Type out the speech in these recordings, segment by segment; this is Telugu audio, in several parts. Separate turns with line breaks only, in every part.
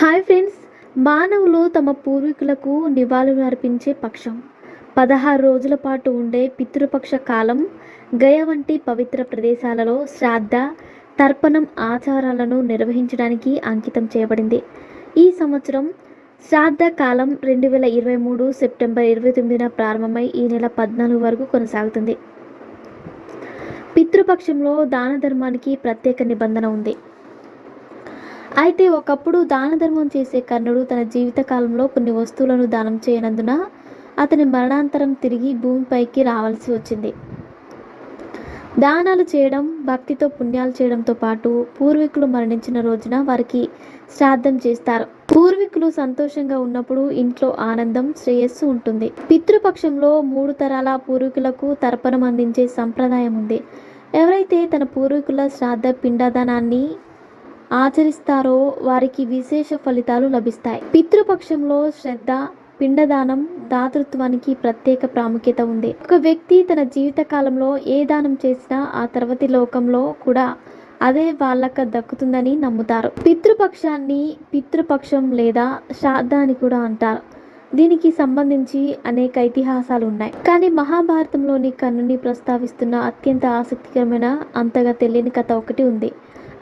Hi friends. మానవులు తమ పూర్వీకులకు నివాళులు అర్పించే పక్షం. పదహారు రోజుల పాటు ఉండే పితృపక్ష కాలం గయ వంటి పవిత్ర ప్రదేశాలలో శ్రాద్ధ తర్పణం ఆచారాలను నిర్వహించడానికి అంకితం చేయబడింది. ఈ సంవత్సరం శ్రాద్ధ కాలం రెండు వేల ఇరవై మూడు సెప్టెంబర్ ఇరవై తొమ్మిదిన ప్రారంభమై ఈ నెల పద్నాలుగు వరకు కొనసాగుతుంది. పితృపక్షంలో దాన ధర్మానికి ప్రత్యేక నిబంధన ఉంది. అయితే ఒకప్పుడు దాన ధర్మం చేసే కర్ణుడు తన జీవితకాలంలో కొన్ని వస్తువులను దానం చేయనందున అతని మరణాంతరం తిరిగి భూమిపైకి రావాల్సి వచ్చింది. దానాలు చేయడం భక్తితో పుణ్యాలు చేయడంతో పాటు పూర్వీకులు మరణించిన రోజున వారికి శ్రాద్ధం చేస్తారు. పూర్వీకులు సంతోషంగా ఉన్నప్పుడు ఇంట్లో ఆనందం శ్రేయస్సు ఉంటుంది. పితృపక్షంలో మూడు తరాల పూర్వీకులకు తర్పణం అందించే సంప్రదాయం ఉంది. ఎవరైతే తన పూర్వీకుల శ్రాద్ధ పిండదానాన్ని ఆచరిస్తారో వారికి విశేష ఫలితాలు లభిస్తాయి. పితృపక్షంలో శ్రద్ధ పిండదానం దాతృత్వానికి ప్రత్యేక ప్రాముఖ్యత ఉంది. ఒక వ్యక్తి తన జీవిత కాలంలో ఏ దానం చేసినా ఆ తర్వాతి లోకంలో కూడా అదే వాళ్ళకు దక్కుతుందని నమ్ముతారు. పితృపక్షాన్ని పితృపక్షం లేదా శ్రాద్ధ అని కూడా అంటారు. దీనికి సంబంధించి అనేక ఇతిహాసాలు ఉన్నాయి. కానీ మహాభారతంలోని కన్నుని ప్రస్తావిస్తున్న అత్యంత ఆసక్తికరమైన అంతగా తెలియని కథ ఒకటి ఉంది.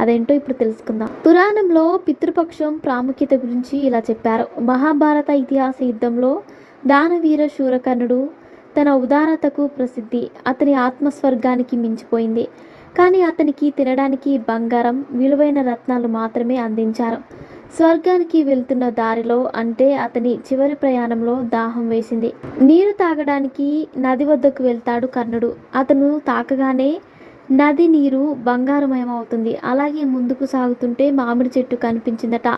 అదేంటో ఇప్పుడు తెలుసుకుందాం. పురాణంలో పితృపక్షం ప్రాముఖ్యత గురించి ఇలా చెప్పారు. మహాభారత ఇతిహాస యుద్ధంలో దానవీర శూరకర్ణుడు తన ఉదారతకు ప్రసిద్ధి అతని ఆత్మస్వర్గానికి మించిపోయింది. కానీ అతనికి తినడానికి బంగారం విలువైన రత్నాలు మాత్రమే అందించారు. స్వర్గానికి వెళ్తున్న దారిలో అంటే అతని చివరి ప్రయాణంలో దాహం వేసింది. నీరు తాగడానికి నది వద్దకు వెళ్తాడు కర్ణుడు. అతను తాకగానే నది నీరు బంగారమయమవుతుంది. అలాగే ముందుకు సాగుతుంటే మామిడి చెట్టు కనిపించిందట.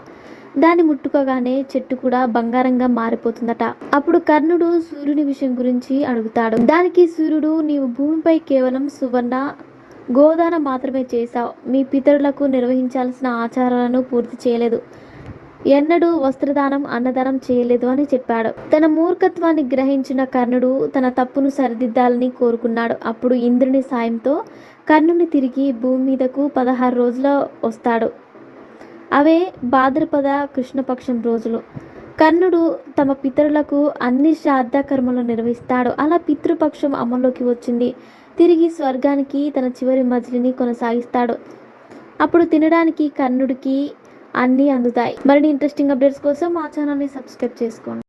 దాన్ని ముట్టుకోగానే చెట్టు కూడా బంగారంగా మారిపోతుందట. అప్పుడు కర్ణుడు సూర్యుని విషయం గురించి అడుగుతాడు. దానికి సూర్యుడు నీవు భూమిపై కేవలం సువర్ణ గోదాన మాత్రమే చేశావు. మీ పితరులకు నిర్వహించాల్సిన ఆచారాలను పూర్తి చేయలేదు. ఎన్నడూ వస్త్రదానం అన్నదానం చేయలేదు అని చెప్పాడు. తన మూర్ఖత్వాన్ని గ్రహించిన కర్ణుడు తన తప్పును సరిదిద్దాలని కోరుకున్నాడు. అప్పుడు ఇంద్రుని సాయంతో కర్ణుని తిరిగి భూమి మీదకు పదహారు రోజుల వస్తాడు. అవే భాద్రపద కృష్ణపక్షం రోజులు. కర్ణుడు తమ పితరులకు అన్ని శ్రాద్ధ కర్మలు నిర్వహిస్తాడు. అలా పితృపక్షం అమల్లోకి వచ్చింది. తిరిగి స్వర్గానికి తన చివరి మజిలిని కొనసాగిస్తాడు. అప్పుడు తినడానికి కర్ణుడికి అన్నీ అందుతాయి. మరిన్ని ఇంట్రెస్టింగ్ అప్డేట్స్ కోసం మా ఛానల్ని సబ్స్క్రైబ్ చేసుకోండి.